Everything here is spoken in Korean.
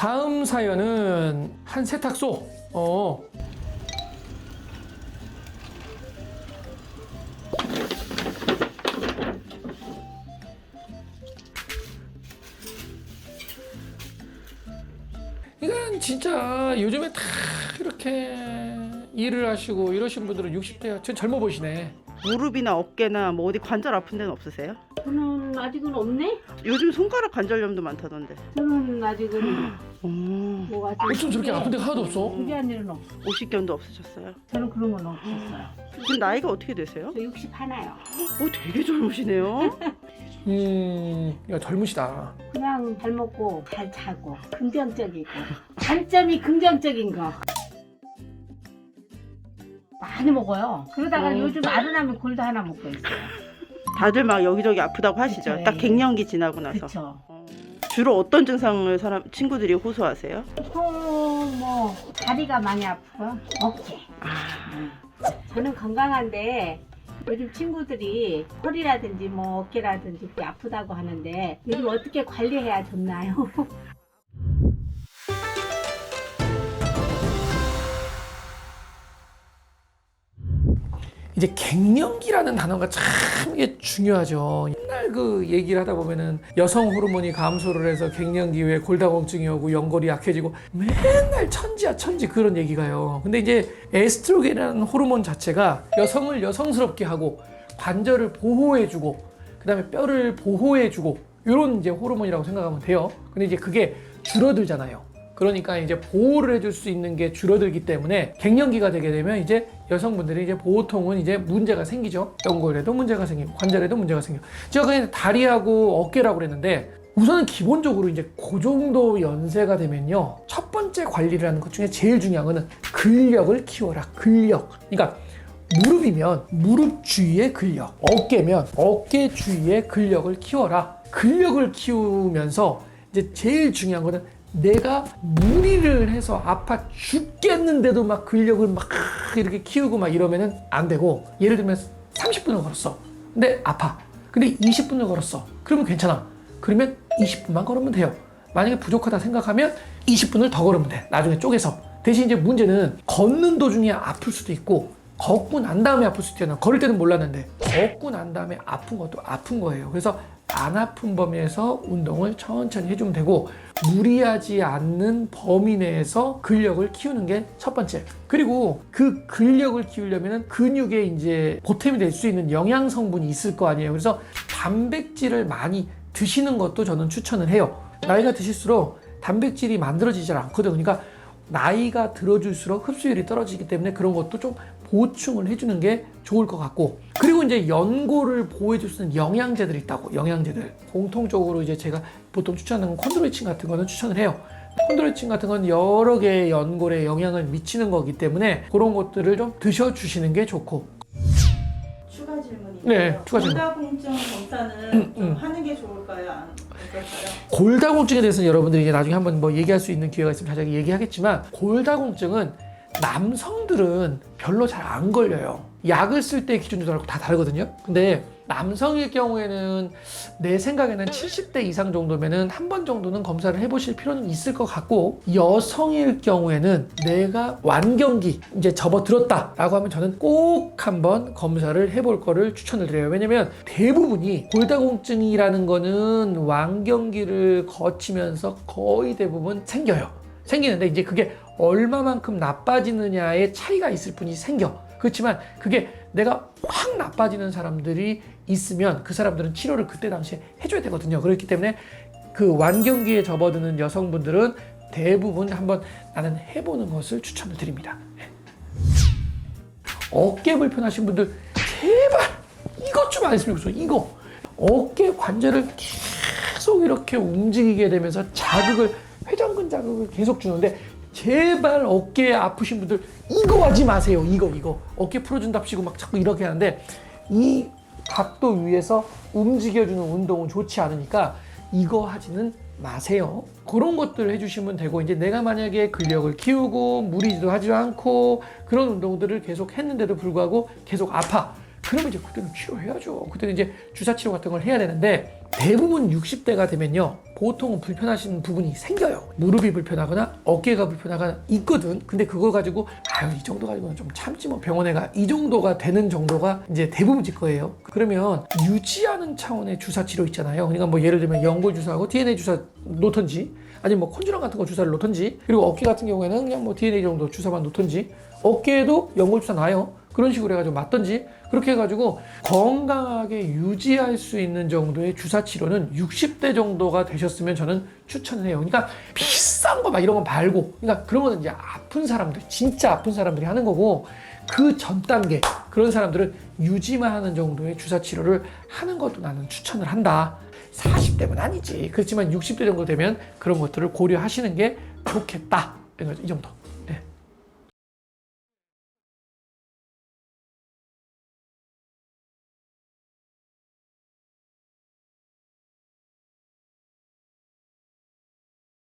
다음 사연은 한 세탁소. 어. 이건 진짜 요즘에 다 이렇게 일을 하시고 이러신 분들은 60대야. 전 젊어 보이시네. 무릎이나 어깨나 뭐 어디 관절 아픈 데는 없으세요? 저는 아직은 없네. 요즘 손가락 관절염도 많다던데. 저는 아직은 오. 뭐 아직 어쩜 저렇게 아픈 데가 하나도 없어? 준비한 일은 없어. 오십견도 없으셨어요? 저는 그런 건 없었어요. 지금 나이가 어떻게 되세요? 저 60 하나요. 오 되게 젊으시네요. 음, 야 젊으시다. 그냥 잘 먹고 잘 자고 긍정적이고 단점이 긍정적인 거. 많이 먹어요. 그러다가 어. 요즘 아른하면 골도 하나 먹고 있어요. 다들 막 여기저기 아프다고 하시죠. 그쵸, 딱 예. 갱년기 지나고 나서. 그렇죠. 어. 주로 어떤 증상을 사람 친구들이 호소하세요? 보통 뭐 다리가 많이 아프고 어깨. 음. 저는 건강한데 요즘 친구들이 허리라든지 뭐 어깨라든지 이렇게 아프다고 하는데 요즘 어떻게 관리해야 좋나요? 이제 갱년기라는 단어가 참 이게 중요하죠. 옛날 그 얘기를 하다 보면은 여성 호르몬이 감소를 해서 갱년기 이후에 골다공증이 오고 연골이 약해지고 맨날 천지야 천지 그런 얘기가요. 근데 이제 에스트로겐이라는 호르몬 자체가 여성을 여성스럽게 하고 관절을 보호해주고 그다음에 뼈를 보호해주고 이런 이제 호르몬이라고 생각하면 돼요. 근데 이제 그게 줄어들잖아요. 그러니까 이제 보호를 해줄 수 있는 게 줄어들기 때문에 갱년기가 되게 되면 이제 여성분들이 이제 보통은 이제 문제가 생기죠. 연골에도 문제가 생기고 관절에도 문제가 생겨. 제가 그냥 다리하고 어깨라고 그랬는데 우선은 기본적으로 이제 그 정도 연세가 되면요. 첫 번째 관리를 하는 것 중에 제일 중요한 거는 근력을 키워라. 근력. 그러니까 무릎이면 무릎 주위의 근력, 어깨면 어깨 주위의 근력을 키워라. 근력을 키우면서 이제 제일 중요한 거는 내가 무리를 해서 아파 죽겠는데도 막 근력을 막 이렇게 키우고 막 이러면은 안 되고 예를 들면 30분을 걸었어. 근데 아파. 근데 20분을 걸었어. 그러면 괜찮아. 그러면 20분만 걸으면 돼요. 만약에 부족하다 생각하면 20분을 더 걸으면 돼. 나중에 쪼개서. 대신 이제 문제는 걷는 도중에 아플 수도 있고 걷고 난 다음에 아플 수도 있잖아. 걸을 때는 몰랐는데 걷고 난 다음에 아픈 것도 아픈 거예요. 그래서 안 아픈 범위에서 운동을 천천히 해주면 되고 무리하지 않는 범위 내에서 근력을 키우는 게 첫 번째. 그리고 그 근력을 키우려면 근육에 이제 보탬이 될 수 있는 영양 성분이 있을 거 아니에요. 그래서 단백질을 많이 드시는 것도 저는 추천을 해요. 나이가 드실수록 단백질이 만들어지질 않거든요. 그러니까 나이가 들어질수록 흡수율이 떨어지기 때문에 그런 것도 좀 보충을 해주는 게 좋을 것 같고 그리고 이제 연골을 보호해줄 수 있는 영양제들이 있다고 영양제들 공통적으로 이제 제가 보통 추천하는 콘드로이친 같은 거는 추천을 해요 콘드로이친 같은 건 여러 개의 연골에 영향을 미치는 거기 때문에 그런 것들을 좀 드셔주시는 게 좋고 추가 질문이 네. 추가 질문. 골다공증 검사는 음, 좀 음. 하는 게 좋을까요? 안 어떨까요? 골다공증에 대해서는 여러분들이 이제 나중에 한번 뭐 얘기할 수 있는 기회가 있으면 자세히 얘기하겠지만 골다공증은 남성들은 별로 잘 안 걸려요. 약을 쓸 때 기준도 다르고 다 다르거든요. 근데 남성일 경우에는 내 생각에는 70대 이상 정도면은 한 번 정도는 검사를 해보실 필요는 있을 것 같고 여성일 경우에는 내가 완경기 이제 접어들었다라고 하면 저는 꼭 한번 검사를 해볼 거를 추천을 드려요. 왜냐면 대부분이 골다공증이라는 거는 완경기를 거치면서 거의 대부분 생겨요. 생기는데 이제 그게 얼마만큼 나빠지느냐의 차이가 있을 뿐이 생겨. 그렇지만 그게 내가 확 나빠지는 사람들이 있으면 그 사람들은 치료를 그때 당시에 해줘야 되거든요. 그렇기 때문에 그 완경기에 접어드는 여성분들은 대부분 한번 나는 해보는 것을 추천을 드립니다. 어깨 불편하신 분들 제발 이것 좀 안 했으면 좋겠어. 이거 어깨 관절을 계속 이렇게 움직이게 되면서 자극을 회전근 자극을 계속 주는데 제발 어깨 아프신 분들 이거 하지 마세요. 이거 이거 어깨 풀어준답시고 막 자꾸 이렇게 하는데 이 각도 위에서 움직여주는 운동은 좋지 않으니까 이거 하지는 마세요. 그런 것들을 해주시면 되고 이제 내가 만약에 근력을 키우고 무리도 하지 않고 그런 운동들을 계속 했는데도 불구하고 계속 아파. 그러면 이제 그때는 치료해야죠. 그때는 이제 주사 치료 같은 걸 해야 되는데 대부분 60대가 되면요. 보통은 불편하신 부분이 생겨요. 무릎이 불편하거나 어깨가 불편하거나 있거든. 근데 그거 가지고 아유 이 정도 가지고는 좀 참지 뭐 병원에 가 이 정도가 되는 정도가 이제 대부분일 거예요. 그러면 유지하는 차원의 주사 치료 있잖아요. 그러니까 뭐 예를 들면 연골 주사하고 DNA 주사 놓던지 아니면 뭐 컨주랑 같은 거 주사를 놓던지 그리고 어깨 같은 경우에는 그냥 뭐 DNA 정도 주사만 놓던지 어깨에도 연골 주사 놔요. 그런 식으로 해가지고 맞던지 그렇게 해가지고 건강하게 유지할 수 있는 정도의 주사 치료는 60대 정도가 되셨으면 저는 추천을 해요. 그러니까 비싼 거 막 이런 거 말고, 그러니까 그런 거는 이제 아픈 사람들, 진짜 아픈 사람들이 하는 거고 그 전 단계 그런 사람들은 유지만 하는 정도의 주사 치료를 하는 것도 나는 추천을 한다. 40대면 아니지. 그렇지만 60대 정도 되면 그런 것들을 고려하시는 게 좋겠다. 이 정도.